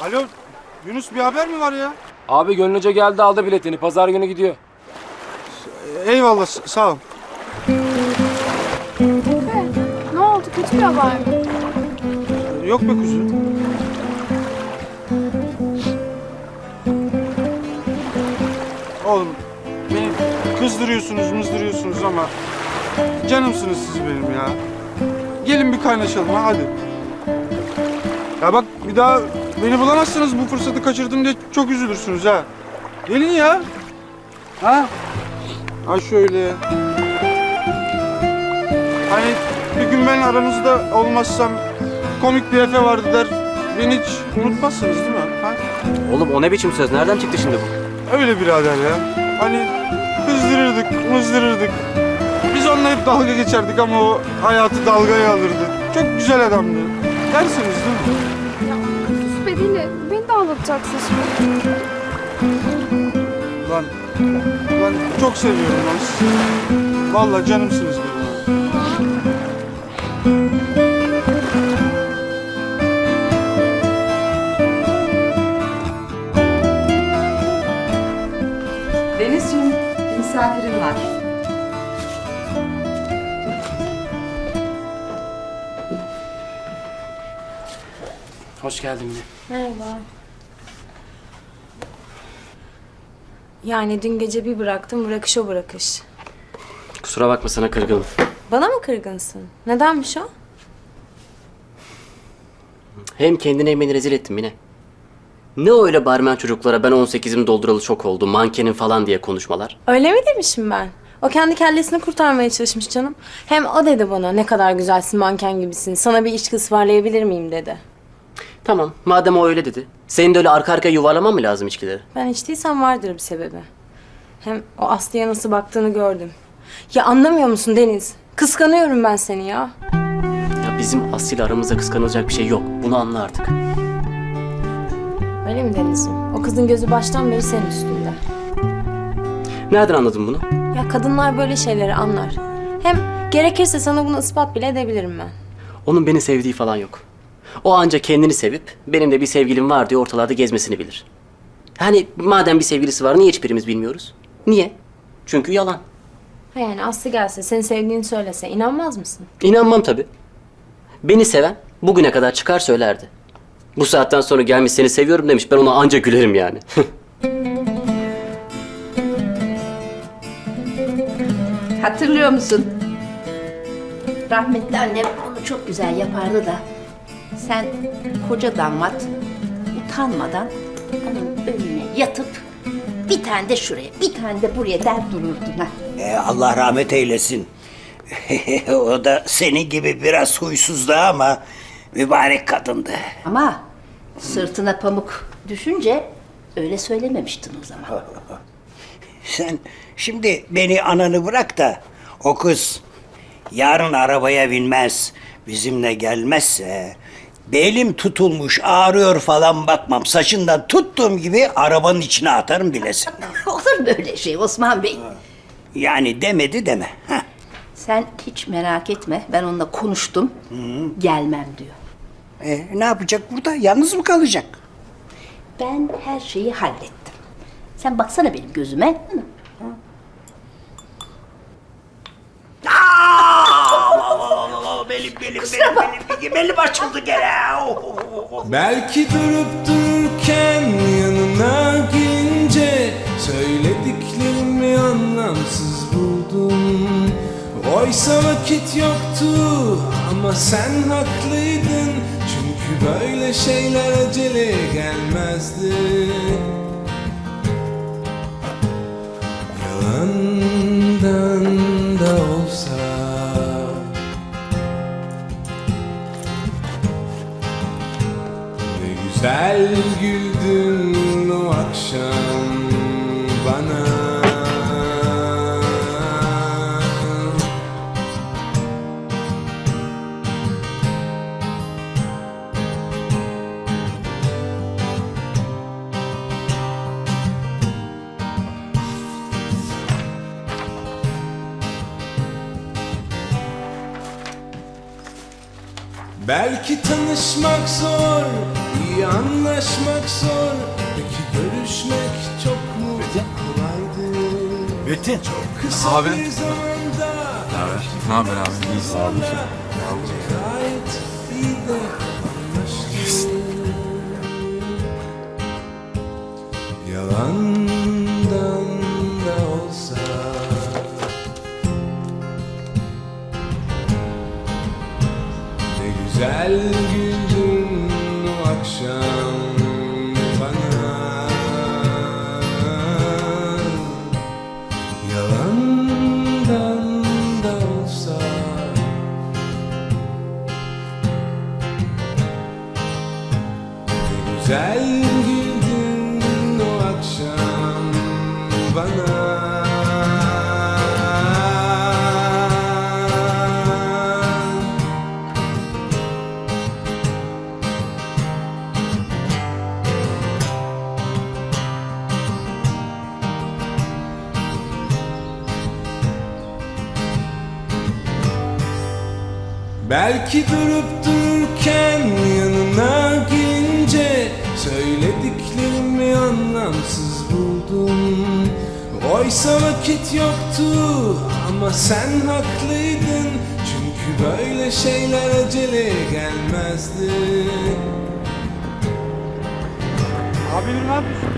Alo Yunus bir haber mi var ya? Abi Gönül Hoca geldi aldı biletini. Pazar günü gidiyor. Eyvallah sağ ol. Ne oldu? Kötü bir haber mi? Yok be kuzu. Oğlum beni kızdırıyorsunuz mızdırıyorsunuz ama canımsınız siz benim ya. Gelin bir kaynaşalım ha hadi. Ya bak bir daha beni bulamazsınız bu fırsatı kaçırdım diye çok üzülürsünüz ha. Gelin ya. Ha? Ha şöyle. Hani bir gün ben aranızda olmazsam komik bir Efe vardı der. Beni hiç unutmazsınız değil mi? Ha? Oğlum o ne biçim söz? Nereden çıktı şimdi bu? Öyle birader ya. Hani kızdırırdık, mızdırırdık. Biz onunla hep dalga geçerdik ama o hayatı dalgaya alırdı. Çok güzel adamdı. Dersiniz değil mi? Ağlatacaksın şimdi. Lan, lan çok seviyorum lan sizi. Vallahi canımsınız benim. Denizciğim, misafirin var. Hoş geldin yine. Merhaba. Yani dün gece bir bıraktım, bırakış o bırakış. Kusura bakma sana kırgınım. Bana mı kırgınsın? Nedenmiş o? Hem kendini hem beni rezil ettin Mine. Ne öyle barmen çocuklara ben 18'imi dolduralı çok oldu, mankenim falan diye konuşmalar. Öyle mi demişim ben? O kendi kellesini kurtarmaya çalışmış canım. Hem o dedi bana ne kadar güzelsin manken gibisin. Sana bir içki ısmarlayabilir miyim dedi. Tamam, madem o öyle dedi. Senin de öyle arka arkaya yuvarlaman mı lazım içkileri? Ben içtiysem vardır bir sebebi. Hem o Aslı'ya nasıl baktığını gördüm. Ya anlamıyor musun Deniz? Kıskanıyorum ben seni ya. Ya bizim Aslı'yla aramızda kıskanılacak bir şey yok. Bunu anla artık. Öyle mi Deniz'im? O kızın gözü baştan beri senin üstünde. Nereden anladın bunu? Ya kadınlar böyle şeyleri anlar. Hem gerekirse sana bunu ispat bile edebilirim ben. Onun beni sevdiği falan yok. O ancak kendini sevip benim de bir sevgilim var diye ortalarda gezmesini bilir. Hani madem bir sevgilisi var niye hiçbirimiz bilmiyoruz? Niye? Çünkü yalan. Ha yani Aslı gelse seni sevdiğini söylese inanmaz mısın? İnanmam tabii. Beni seven bugüne kadar çıkar söylerdi. Bu saatten sonra gelmiş seni seviyorum demiş. Ben ona anca gülerim yani. Hatırlıyor musun? Rahmetli annem onu çok güzel yapardı da. Sen koca damat utanmadan onun önüne yatıp bir tane de şuraya, bir tane de buraya der dururdun ha. E, Allah rahmet eylesin. o da senin gibi biraz huysuzdu ama mübarek kadındı. Ama sırtına pamuk düşünce öyle söylememiştin o zaman. Sen şimdi beni ananı bırak da o kız yarın arabaya binmez, bizimle gelmezse belim tutulmuş ağrıyor falan bakmam. Saçından tuttuğum gibi arabanın içine atarım bilesin. Olur böyle şey Osman Bey. Yani demedi deme. Heh. Sen hiç merak etme. Ben onunla konuştum. Gelmem diyor. E, ne yapacak burada? Yalnız mı kalacak? Ben her şeyi hallettim. Sen baksana benim gözüme. Benim, benim, benim, benim, benim, benim açıldı gene. Oh, oh, oh, oh. Belki durup dururken yanına gelince Söylediklerimi anlamsız buldum. Oysa vakit yoktu ama sen haklıydın. Çünkü böyle şeyler acele gelmezdi. Yalandan Belki tanışmak zor, iyi anlaşmak zor Peki görüşmek çok mu kolaydı Metin. Çok kısa Abi. bir zamanda Ne haber abi? İyi sağ olun. Gayet iyi de anlaştık Yalandan akşam Belki durup dururken yanına gelince Söylediklerimi anlamsız buldum Oysa vakit yoktu ama sen haklıydın Çünkü böyle şeyler acele gelmezdi Abim ne yapıyorsun?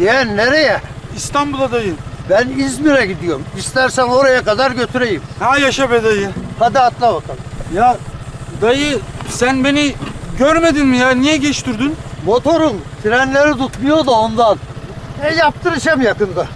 Yeğen nereye? İstanbul'a dayı. Ben İzmir'e gidiyorum. İstersen oraya kadar götüreyim. Ha yaşa be dayı. Hadi atla bakalım. Ya dayı sen beni görmedin mi ya? Niye geç durdun? Motorun frenleri tutmuyor da ondan. E yaptıracağım yakında.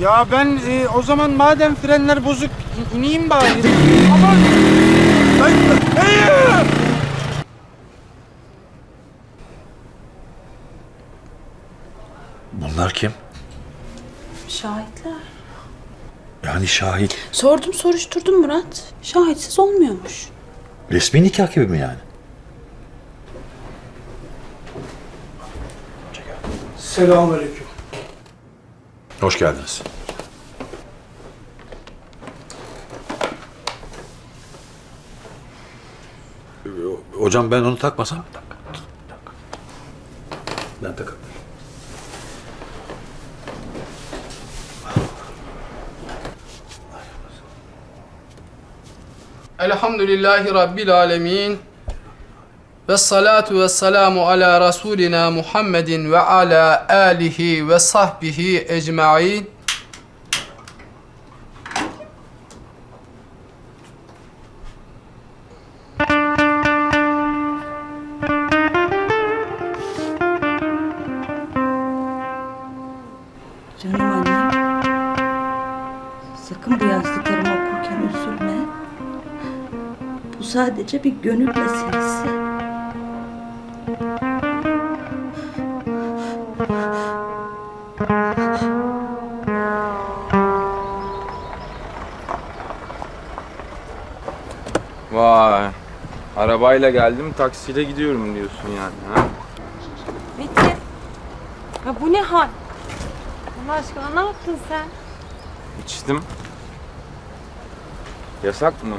Ya ben e, o zaman madem frenler bozuk in- ineyim bari. Aman! Dayı! Dayı! Bunlar kim? Şahitler. Yani şahit. Sordum soruşturdum Murat. Şahitsiz olmuyormuş. Resmi nikah gibi mi yani? Selamünaleyküm. Hoş geldiniz. Hocam ben onu takmasam? Elhamdülillahi Rabbil alemin. Ve salatu ve selamu ala Resulina Muhammedin ve ala alihi ve sahbihi ecma'in. Bu sadece bir gönül meselesi. Vay. Arabayla geldim taksiyle gidiyorum diyorsun yani ha? Metin. Ya bu ne hal? Allah aşkına ne yaptın sen? İçtim. Yasak mı?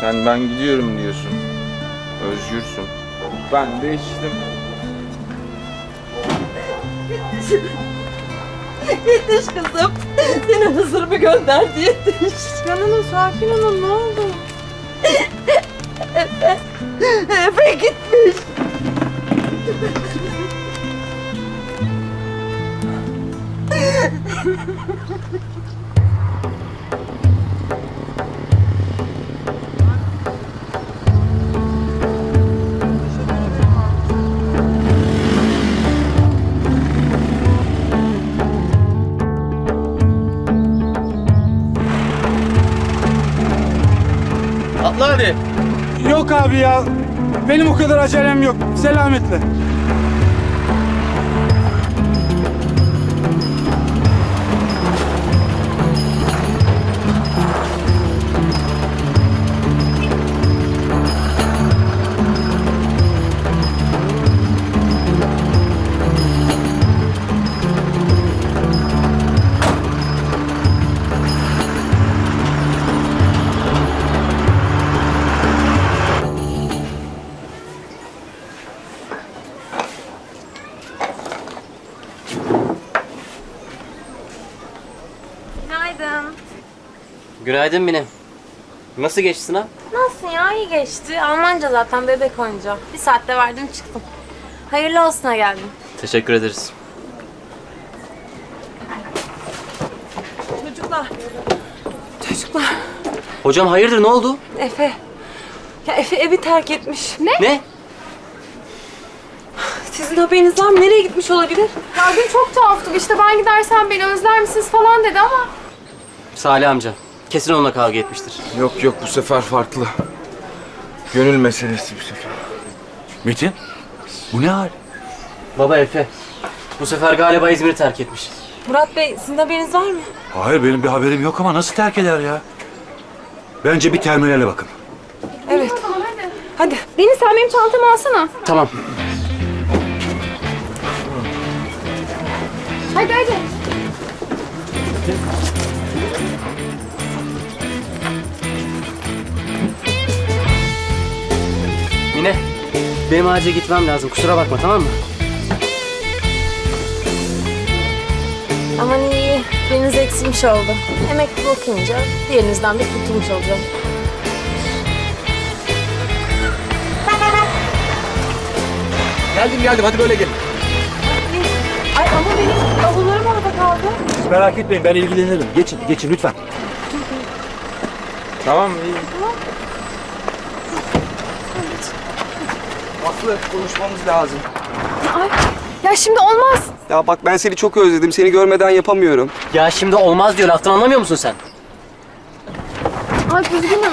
Sen ben gidiyorum diyorsun. Özgürsün. Ben de içtim. Yetiş kızım. Seni Hızır mı gönderdi yetiş. Canım sakin olun ne oldu? Efe gitmiş. Atla hadi. Yok abi ya. Benim o kadar acelem yok. Selametle. Günaydın Mine. Nasıl geçti sınav? Nasıl ya iyi geçti. Almanca zaten bebek oyuncağı. Bir saatte verdim çıktım. Hayırlı olsuna geldim. Teşekkür ederiz. Çocuklar. Çocuklar. Hocam hayırdır ne oldu? Efe. Ya Efe evi terk etmiş. Ne? Ne? Sizin haberiniz var mı? Nereye gitmiş olabilir? Ya dün çok tuhaftım. İşte ben gidersem beni özler misiniz falan dedi ama. Salih amca. Kesin onunla kavga etmiştir. Yok yok bu sefer farklı. Gönül meselesi bu sefer. Metin, bu ne hal? Baba Efe. Bu sefer galiba İzmir'i terk etmiş. Murat Bey sizin haberiniz var mı? Hayır benim bir haberim yok ama nasıl terk eder ya? Bence bir terminale bakın. Evet. Hadi. Deniz sen benim çantamı alsana. Tamam. Hadi hadi. Mine. Benim acil gitmem lazım. Kusura bakma tamam mı? Aman iyi. Biriniz eksilmiş oldu. Emekli okuyunca diğerinizden de kurtulmuş olacağım. Geldim geldim hadi böyle gelin. Ay ama benim bavullarım orada kaldı. Merak etmeyin ben ilgilenirim. Geçin geçin lütfen. Tamam iyi. Aslı konuşmamız lazım. Ay. Ya şimdi olmaz. Ya bak ben seni çok özledim. Seni görmeden yapamıyorum. Ya şimdi olmaz diyor. Laftan anlamıyor musun sen? Ay üzgünüm.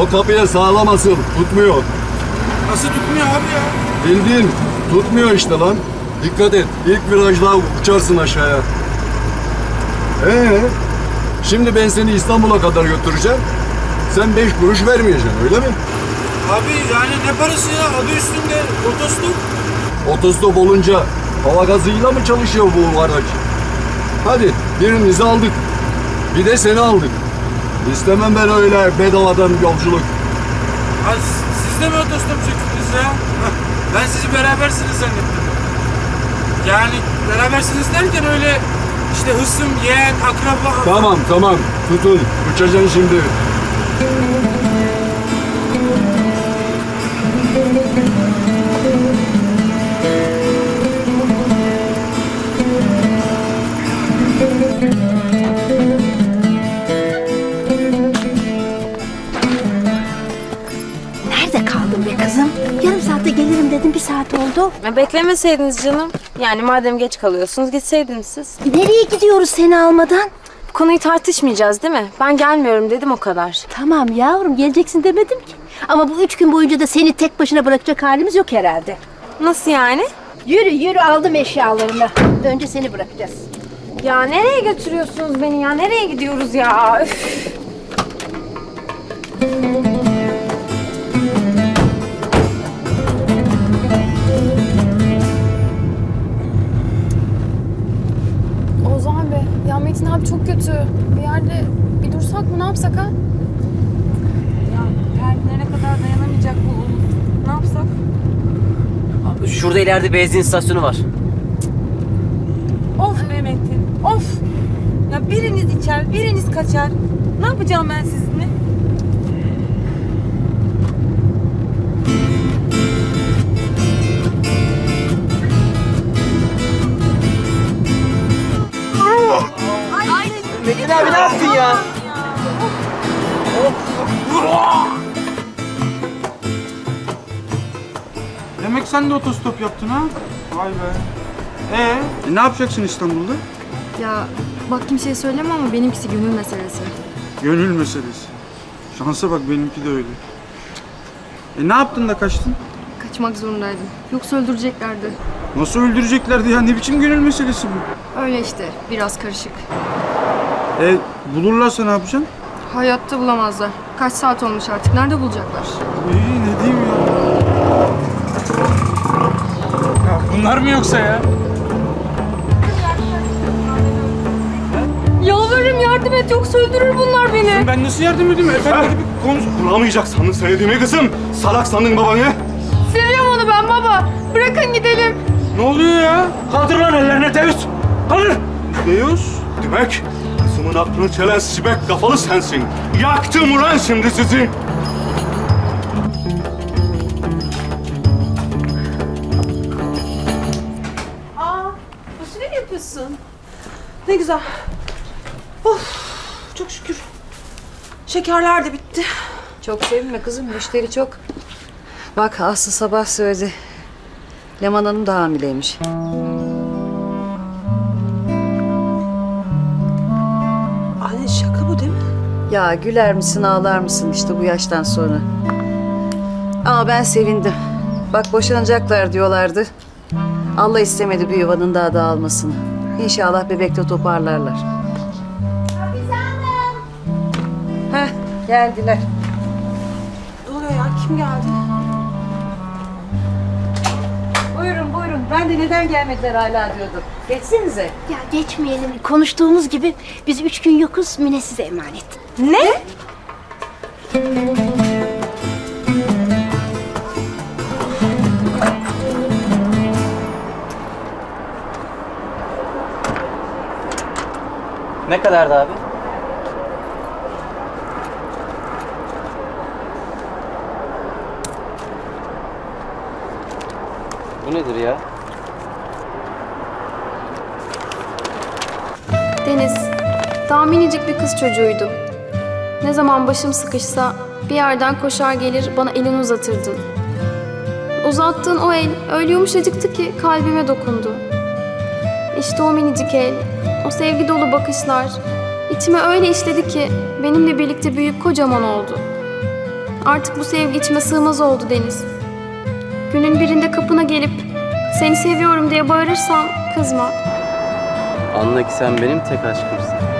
O kapıya sağlam asıl. Tutmuyor. Nasıl tutmuyor abi ya? Bildin. Tutmuyor işte lan. Dikkat et. İlk virajda uçarsın aşağıya. Ee, şimdi ben seni İstanbul'a kadar götüreceğim. Sen beş kuruş vermeyeceksin öyle mi? Abi yani ne parası ya? Adı üstünde otostop. Otostop olunca hava gazıyla mı çalışıyor bu araç? Hadi birimizi aldık. Bir de seni aldık. İstemem ben öyle bedavadan yolculuk. Ay, siz de mi otostop çektiniz ya? Ben sizi berabersiniz zannettim. Yani berabersiniz derken öyle işte hısım, yeğen, akraba... Tamam tamam tutun uçacaksın şimdi. Nerede kaldın be kızım? Yarım saatte gelirim dedim bir saat oldu. Ya beklemeseydiniz canım. Yani madem geç kalıyorsunuz gitseydiniz siz. Nereye gidiyoruz seni almadan? Bu konuyu tartışmayacağız değil mi? Ben gelmiyorum dedim o kadar. Tamam yavrum geleceksin demedim ki. Ama bu üç gün boyunca da seni tek başına bırakacak halimiz yok herhalde. Nasıl yani? Yürü yürü aldım eşyalarını. Önce seni bırakacağız. Ya nereye götürüyorsunuz beni ya? Nereye gidiyoruz ya? Üf. Kötü. Bir yerde bir dursak mı ne yapsak ha? Nereye kadar dayanamayacak bu Ne yapsak? Şurada ileride benzin istasyonu var. Of be Metin, of! Ya biriniz içer, biriniz kaçar. Ne yapacağım ben sizinle? Sen de otostop yaptın ha? Vay be. Ee, e, ne yapacaksın İstanbul'da? Ya bak kimseye söyleme ama benimkisi gönül meselesi. Gönül meselesi. Şansa bak benimki de öyle. E ne yaptın da kaçtın? Kaçmak zorundaydım. Yoksa öldüreceklerdi. Nasıl öldüreceklerdi ya? Ne biçim gönül meselesi bu? Öyle işte biraz karışık. E bulurlarsa ne yapacaksın? Hayatta bulamazlar. Kaç saat olmuş artık. Nerede bulacaklar? İyi ne diyeyim ya? Ya bunlar mı yoksa ya? Yalvarırım yardım et yoksa öldürür bunlar beni. Ben nasıl yardım edeyim? Efendi gibi konuş. Bulamayacak sandın söylediğimi kızım. Salak sandın babanı. Seviyorum onu ben baba. Bırakın gidelim. Ne oluyor ya? Kaldır lan ellerine Deus. Kaldır. Deus? Demek kızımın aklını çelen sibek kafalı sensin. Yaktım ulan şimdi sizi. Ne güzel. Of, çok şükür. Şekerler de bitti. Çok sevinme kızım, müşteri çok. Bak Aslı sabah söyledi. Leman Hanım da hamileymiş. Anne şaka bu değil mi? Ya güler misin ağlar mısın işte bu yaştan sonra. Ama ben sevindim. Bak boşanacaklar diyorlardı. Allah istemedi bir yuvanın daha dağılmasını. İnşallah bebekte toparlarlar. Heh, geldiler. Ne oluyor ya? Kim geldi? Buyurun buyurun. Ben de neden gelmediler hala diyordum. Geçsenize. Ya geçmeyelim. Konuştuğumuz gibi biz üç gün yokuz. Mine size emanet. Ne? Ne kadardı abi? Bu nedir ya? Deniz, daha minicik bir kız çocuğuydum. Ne zaman başım sıkışsa bir yerden koşar gelir bana elini uzatırdın. Uzattığın o el öyle yumuşacıktı ki kalbime dokundu. İşte o minicik el, o sevgi dolu bakışlar içime öyle işledi ki benimle birlikte büyüyüp kocaman oldu. Artık bu sevgi içime sığmaz oldu Deniz. Günün birinde kapına gelip seni seviyorum diye bağırırsam kızma. Anla ki sen benim tek aşkımsın.